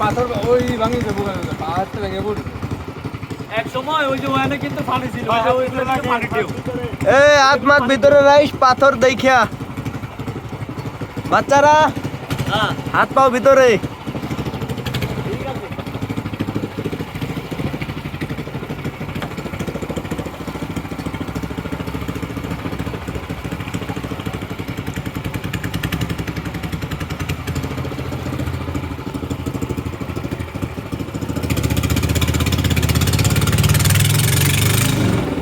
পাথর ওই ভাঙি যাব পাহাড়টা ভেঙে পড়বে এক সময় ওই যে কিন্তু পানি ছিল ওই যে ওইগুলো কিন্তু পানি ঢেউ এ হাত মাত ভিতরে রাইস পাথর দেখিয়া। বাচ্চারা হ্যাঁ। হাত পাও ভিতরে।